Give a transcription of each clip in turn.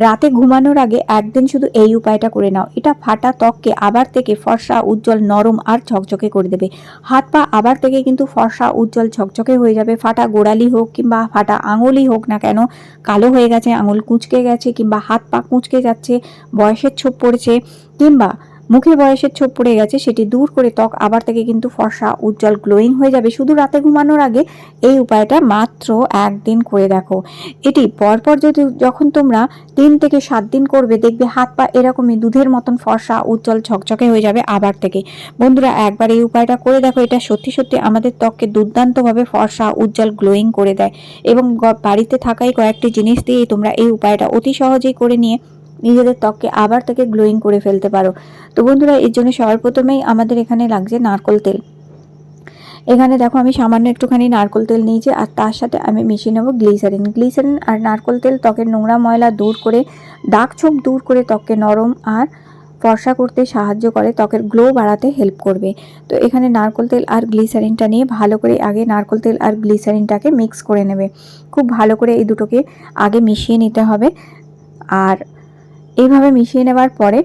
রাতে ঘুমানোর আগে একদিন শুধু এই উপায়টা করে নাও। এটা ফাটা ত্বককে আবার থেকে ফর্সা, উজ্জ্বল, নরম আর ঝকঝকে করে দেবে। হাত পা আবার থেকে কিন্তু ফর্সা, উজ্জ্বল, ঝকঝকে হয়ে যাবে। ফাটা গোড়ালি হোক কিংবা ফাটা আঙুলই হোক না কেন, কালো হয়ে গেছে, আঙুল কুঁচকে গেছে কিংবা হাত পা কুঁচকে যাচ্ছে, বয়সের ছোপ পড়েছে কিংবা মুখে বয়সের ছোপ পড়ে গেছে, সেটি দূর করে ত্বক আবার থেকে কিন্তু ফর্সা, উজ্জ্বল, গ্লোয়িং হয়ে যাবে। শুধু রাতে ঘুমানোর আগে এই উপায়টা মাত্র একদিন করে দেখো। এটি পরপর যদি যখন তোমরা তিন থেকে সাত দিন করবে, দেখবে হাত পা এরকমই দুধের মতন ফর্সা, উজ্জ্বল, ঝকঝকে হয়ে যাবে আবার থেকে। বন্ধুরা, একবার এই উপায়টা করে দেখো। এটা সত্যি সত্যি আমাদের ত্বককে দুর্দান্তভাবে ফর্সা, উজ্জ্বল, গ্লোয়িং করে দেয়। এবং বাড়িতে থাকাই কয়েকটি জিনিস দিয়েই তোমরা এই উপায়টা অতি সহজেই করে নিয়ে নিজেদের ত্বককে আবার তাকে গ্লোয়িং করে ফেলতে পারো। তো বন্ধুরা, এর জন্য সবার প্রথমেই আমাদের এখানে লাগছে নারকোল তেল। এখানে দেখো আমি সামান্য একটুখানি নারকোল তেল নিয়েছি, আর তার সাথে আমি মিশিয়ে নেব গ্লিসারিন। গ্লিসারিন আর নারকোল তেল ত্বকের নোংরা ময়লা দূর করে, দাগ ছোপ দূর করে ত্বককে নরম আর ফর্সা করতে সাহায্য করে, ত্বকের গ্লো বাড়াতে হেল্প করবে। তো এখানে নারকোল তেল আর গ্লিসারিনটা নিয়ে ভালো করে আগে নারকোল তেল আর গ্লিসারিনটাকে মিক্স করে নেবে। খুব ভালো করে এই দুটোকে আগে মিশিয়ে নিতে হবে। আর এইভাবে মিশিয়ে নেওয়ার পরে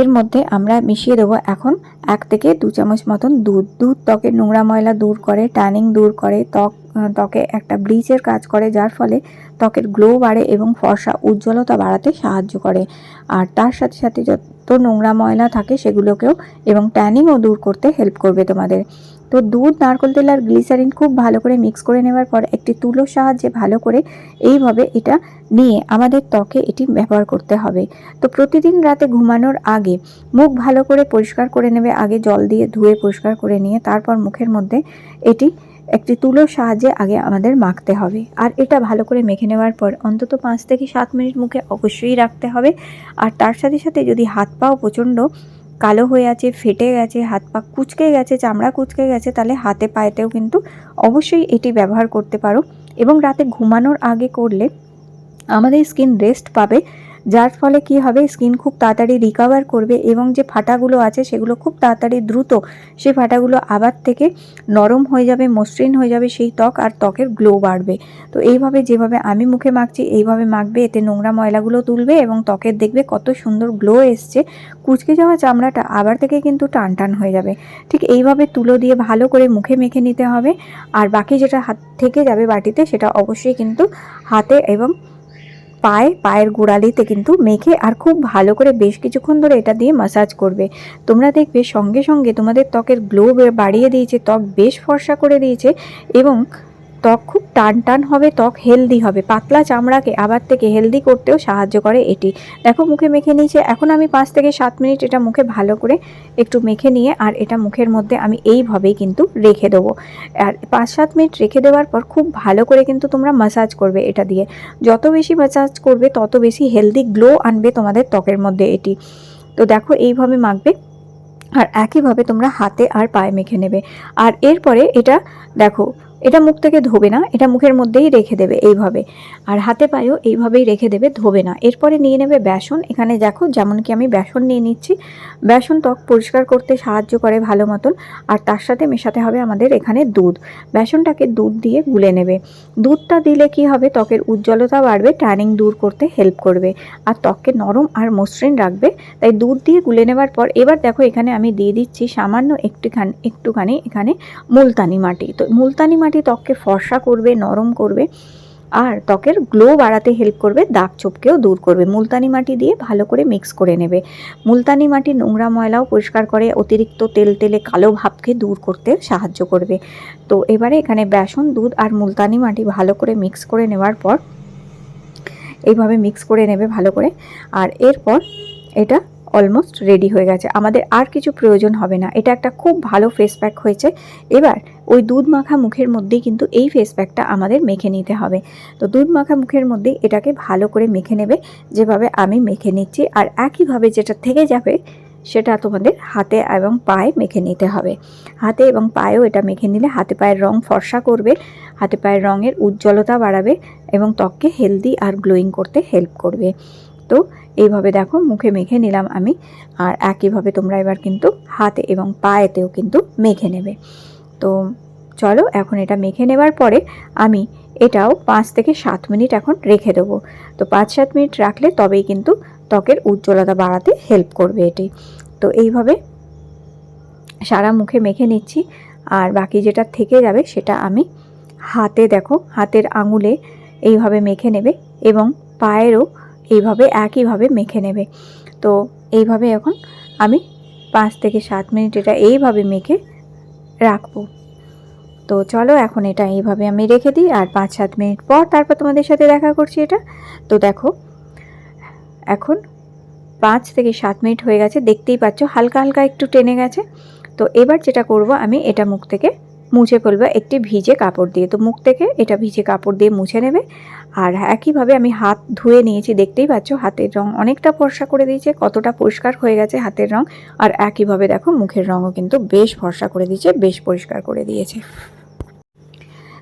এর মধ্যে আমরা মিশিয়ে দেবো এখন এক থেকে দু চামচ মতন দুধ। দুধ ত্বকের নোংরা ময়লা দূর করে ট্যানিং দূর করে, ত্বক ত্বকে একটা ব্লিচের কাজ করে, যার ফলে ত্বকের গ্লো বাড়ে এবং ফর্সা উজ্জ্বলতা বাড়াতে সাহায্য করে। আর তার সাথে সাথে যত নোংরা ময়লা থাকে সেগুলোকেও এবং ট্যানিংও দূর করতে হেল্প করবে তোমাদের। তো দুধ, নারকোল তেল আর গ্লিসারিন খুব ভালো করে মিক্স করে নেওয়ার পর একটি তুলোর সাহায্যে ভালো করে এইভাবে এটা নিয়ে আমাদের ত্বকে এটি ব্যবহার করতে হবে। তো প্রতিদিন রাতে ঘুমানোর আগে মুখ ভালো করে পরিষ্কার করে নেবে, আগে জল দিয়ে ধুয়ে পরিষ্কার করে নিয়ে তারপর মুখের মধ্যে এটি একটি তুলোর সাহায্যে আগে আমাদের মাখতে হবে। আর এটা ভালো করে মেখে নেওয়ার পর অন্তত পাঁচ থেকে সাত মিনিট মুখে অবশ্যই রাখতে হবে। আর তার সাথে সাথে যদি হাত পাও প্রচণ্ড কালো হয়ে আছে, ফেটে গেছে, হাত পা কুচকে গেছে, চামড়া কুচকে গেছে, তাহলে হাতে পায়েতেও কিন্তু অবশ্যই এটি ব্যবহার করতে পারো। এবং রাতে ঘুমানোর আগে করলে আমাদের স্কিন রেস্ট পাবে। যার ফলে কি হবে? স্কিন খুব তাড়াতাড়ি রিকভার করবে এবং যে ফাটাগুলো আছে সেগুলো খুব তাড়াতাড়ি দ্রুত সেই ফাটাগুলো আবার থেকে নরম হয়ে যাবে, মসৃণ হয়ে যাবে সেই ত্বক আর ত্বকের গ্লো বাড়বে। তো এইভাবে যেভাবে আমি মুখে মাখছি, এইভাবে মাখবে, এতে নোংরা ময়লাগুলো তুলবে এবং ত্বকের দেখবে কত সুন্দর গ্লো এসছে। কুচকে যাওয়া চামড়াটা আবার থেকে কিন্তু টান টান হয়ে যাবে। ঠিক এইভাবে তুলো দিয়ে ভালো করে মুখে মেখে নিতে হবে। আর বাকি যেটা হাত থেকে যাবে বাটিতে সেটা অবশ্যই কিন্তু হাতে এবং পায়ে, পায়ের গোড়ালিতে কিন্তু মেখে আর খুব ভালো করে বেশ কিছুক্ষণ ধরে এটা দিয়ে মাসাজ করবে। তোমরা দেখবে সঙ্গে সঙ্গে তোমাদের ত্বকের গ্লো বাড়িয়ে দিয়েছে, ত্বক বেশ ফর্সা করে দিয়েছে এবং ত্বক খুব টান টান হবে, ত্বক হেলদি হবে। পাতলা চামড়াকে আবার থেকে হেলদি করতেও সাহায্য করে এটি। দেখো মুখে মেখে নিয়েছে, এখন আমি পাঁচ থেকে সাত মিনিট এটা মুখে ভালো করে একটু মেখে নিয়ে আর এটা মুখের মধ্যে আমি এইভাবেই কিন্তু রেখে দেবো। আর পাঁচ সাত মিনিট রেখে দেওয়ার পর খুব ভালো করে কিন্তু তোমরা মাসাজ করবে এটা দিয়ে। যত বেশি মাসাজ করবে, তত বেশি হেলদি গ্লো আনবে তোমাদের ত্বকের মধ্যে এটি। তো দেখো এইভাবে মাখবে আর একইভাবে তোমরা হাতে আর পায়ে মেখে নেবে। আর এরপরে এটা দেখো এটা মুখ থেকে ধোবে না, এটা মুখের মধ্যেই রেখে দেবে এইভাবে। আর হাতে পায়েও এইভাবেই রেখে দেবে, ধোবে না। এরপরে নিয়ে নেবে বেসন। এখানে দেখো যেমন কি আমি বেসন নিয়ে নিচ্ছি। বেসন ত্বক পরিষ্কার করতে সাহায্য করে ভালো মতন। আর তার সাথে মেশাতে হবে আমাদের এখানে দুধ। বেসনটাকে দুধ দিয়ে গুলে নেবে। দুধটা দিলে কি হবে? ত্বকের উজ্জ্বলতা বাড়বে, ট্যানিং দূর করতে হেল্প করবে। আর ত্বককে নরম আর মসৃণ রাখবে। তাই দুধ দিয়ে গুলে নেবার পর, এবার দেখো এখানে আমি দিয়ে দিচ্ছি সামান্য একটুখানি একটুখানি এখানে মুলতানি মাটি। তো মুলতানি মাটি ত্বককে ফর্সা করবে, নরম করবে আর ত্বকের গ্লো বাড়াতে হেল্প করবে, দাগ ছোপকেও দূর করবে। মুলতানি মাটি দিয়ে ভালো করে মিক্স করে নেবে। মুলতানি মাটি নোংরা ময়লাও পরিষ্কার করে, অতিরিক্ত তেল তেলে কালো ভাবকে দূর করতে সাহায্য করবে। তো এবারে এখানে বেসন, দুধ আর মুলতানি মাটি ভালো করে মিক্স করে নেওয়ার পর, এইভাবে মিক্স করে নেবে ভালো করে। আর এরপর এটা অলমোস্ট রেডি হয়ে গেছে। আমাদের আর কিছু প্রয়োজন হবে না। এটা একটা খুব ভালো ফেস প্যাক হয়েছে। এবার ওই দুধ মাখা মুখের মধ্যেই কিন্তু এই ফেস প্যাকটা আমাদের মেখে নিতে হবে। তো দুধ মাখা মুখের মধ্যে এটাকে ভালো করে মেখে নেবে। যেভাবে আমি মেখে নিচ্ছি আর একইভাবে যেটা থেকে যাবে সেটা তোমাদের হাতে এবং পায়ে মেখে নিতে হবে। হাতে এবং পায়েও এটা মেখে নিলে হাতে পায়ের রং ফর্সা করবে, হাতে পায়ের রঙের উজ্জ্বলতা বাড়াবে এবং ত্বককে হেলদি আর গ্লোয়িং করতে হেল্প করবে। তো এইভাবে দেখো মুখে মেখে নিলাম আমি। আর একইভাবে তোমরা এবার কিন্তু হাতে এবং পায়েতেও কিন্তু মেখে নেবে। তো চলো এখন এটা মেখে নেবার পরে আমি এটাও পাঁচ থেকে সাত মিনিট এখন রেখে দেবো। তো পাঁচ সাত মিনিট রাখলে তবেই কিন্তু ত্বকের উজ্জ্বলতা বাড়াতে হেল্প করবে এটি। তো এইভাবে সারা মুখে মেখে নিচ্ছি। আর বাকি যেটা থেকে যাবে সেটা আমি হাতে দেখো, হাতের আঙুলে এইভাবে মেখে নেবে এবং পায়েরও এইভাবে, একইভাবে মেখে নেবে। তো এইভাবে এখন আমি পাঁচ থেকে সাত মিনিট এটা এইভাবে মেখে রাখব। তো চলো এখন এটা এইভাবে আমি রেখে দিই আর পাঁচ সাত মিনিট পর তারপর তোমাদের সাথে দেখা করছি এটা। তো দেখো, এখন পাঁচ থেকে সাত মিনিট হয়ে গেছে, দেখতেই পাচ্ছ হালকা হালকা একটু টেনে গেছে। তো এবার যেটা করব আমি এটা মুখ থেকে মুছে ফেলব, একটি ভিজে কাপড় দিয়ে। তো মুখ থেকে এটা ভিজে কাপড় দিয়ে মুছে নেবে। আর একইভাবে আমি হাত ধুয়ে নিয়েছি, দেখতেই পাচ্ছ হাতের রং অনেকটা ফর্সা করে দিয়েছে, কতটা পরিষ্কার হয়ে গেছে হাতের রং। আর একইভাবে দেখো মুখের রঙও কিন্তু বেশ ফর্সা করে দিয়েছে, বেশ পরিষ্কার করে দিয়েছে।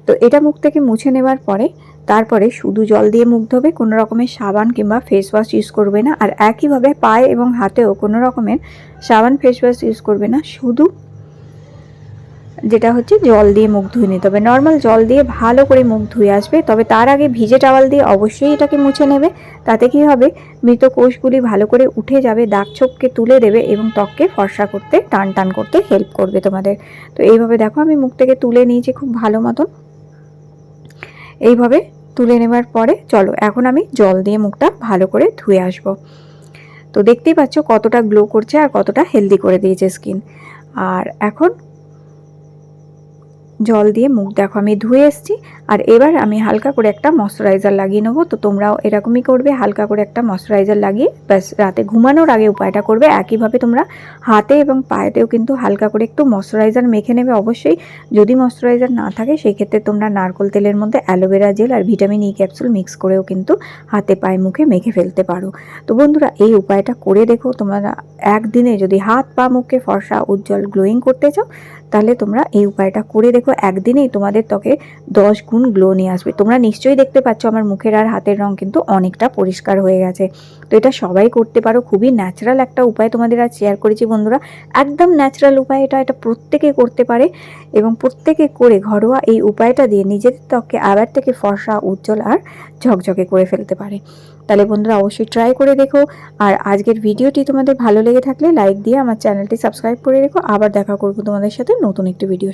তো এটা মুখ থেকে মুছে নেবার পরে, তারপরে শুধু জল দিয়ে মুখ ধোবে, কোনো রকমের সাবান কিংবা ফেস ওয়াশ ইউজ করবে না। আর একইভাবে পায়ে এবং হাতেও কোনো রকমের সাবান ফেস ওয়াশ ইউজ করবে না, শুধু যেটা হচ্ছে জল দিয়ে মুখ ধুয়ে নিতে হবে। নর্মাল জল দিয়ে ভালো করে মুখ ধুয়ে আসবে, তবে তার আগে ভিজে টাওয়াল দিয়ে অবশ্যই এটাকে মুছে নেবে। তাতে কি হবে? মৃত কোষগুলি ভালো করে উঠে যাবে, দাগ ছোপকে তুলে দেবে এবং ত্বককে ফর্সা করতে, টান টান করতে হেল্প করবে তোমাদের। তো এইভাবে দেখো, আমি মুখ থেকে তুলে নিয়েছি খুব ভালো মতন। এইভাবে তুলে নেবার পরে চলো, এখন আমি জল দিয়ে মুখটা ভালো করে ধুয়ে আসব। তো দেখতেই পাচ্ছ কতটা গ্লো করছে আর কতটা হেলদি করে দিয়েছে স্কিন আর এখন জল দিয়ে মুখ দেখো, আমি ধুয়ে এসছি। আর এবার আমি হালকা করে একটা ময়শ্চারাইজার লাগিয়ে নেব। তো তোমরাও এরকমই করবে, হালকা করে একটা ময়শ্চারাইজার লাগিয়ে ব্যাস, রাতে ঘুমানোর আগে উপায়টা করবে। একইভাবে তোমরা হাতে এবং পায়েতেও কিন্তু হালকা করে একটু ময়শ্চারাইজার মেখে নেবে অবশ্যই। যদি ময়শ্চারাইজার না থাকে সেই ক্ষেত্রে তোমরা নারকোল তেলের মধ্যে aloe vera gel vitamin E capsule mix করেও কিন্তু হাতে পায়ে মুখে মেখে ফেলতে পারো। তো বন্ধুরা, এই উপায়টা করে দেখো। তোমরা একদিনে যদি হাত, পা মুখে ফর্সা, উজ্জ্বল, গ্লোয়িং করতে চাও তাহলে তোমরা এই উপায়টা করে দেখো। একদিনেই তোমাদের ত্বকে দশ গুণ গ্লো নিয়ে আসবে। তোমরা নিশ্চয়ই দেখতে পাচ্ছ আমার মুখের আর হাতের রং কিন্তু অনেকটা পরিষ্কার হয়ে গেছে। তো এটা সবাই করতে পারো। খুবই ন্যাচারাল একটা উপায় তোমাদের আজ শেয়ার করেছি বন্ধুরা। একদম ন্যাচারাল উপায় এটা এটা প্রত্যেকে করতে পারে এবং প্রত্যেকে করে ঘরোয়া এই উপায়টা দিয়ে নিজেদের ত্বককে আবার থেকে ফর্সা, উজ্জ্বল আর ঝকঝকে করে ফেলতে পারে। তাহলে বন্ধুরা অবশ্যই ট্রাই করে দেখো। আর আজকের ভিডিওটি তোমাদের ভালো লেগে থাকলে লাইক দিয়ে আমার চ্যানেলটি সাবস্ক্রাইব করে রেখো। আবার দেখা করব তোমাদের সাথে নতুন একটি ভিডিও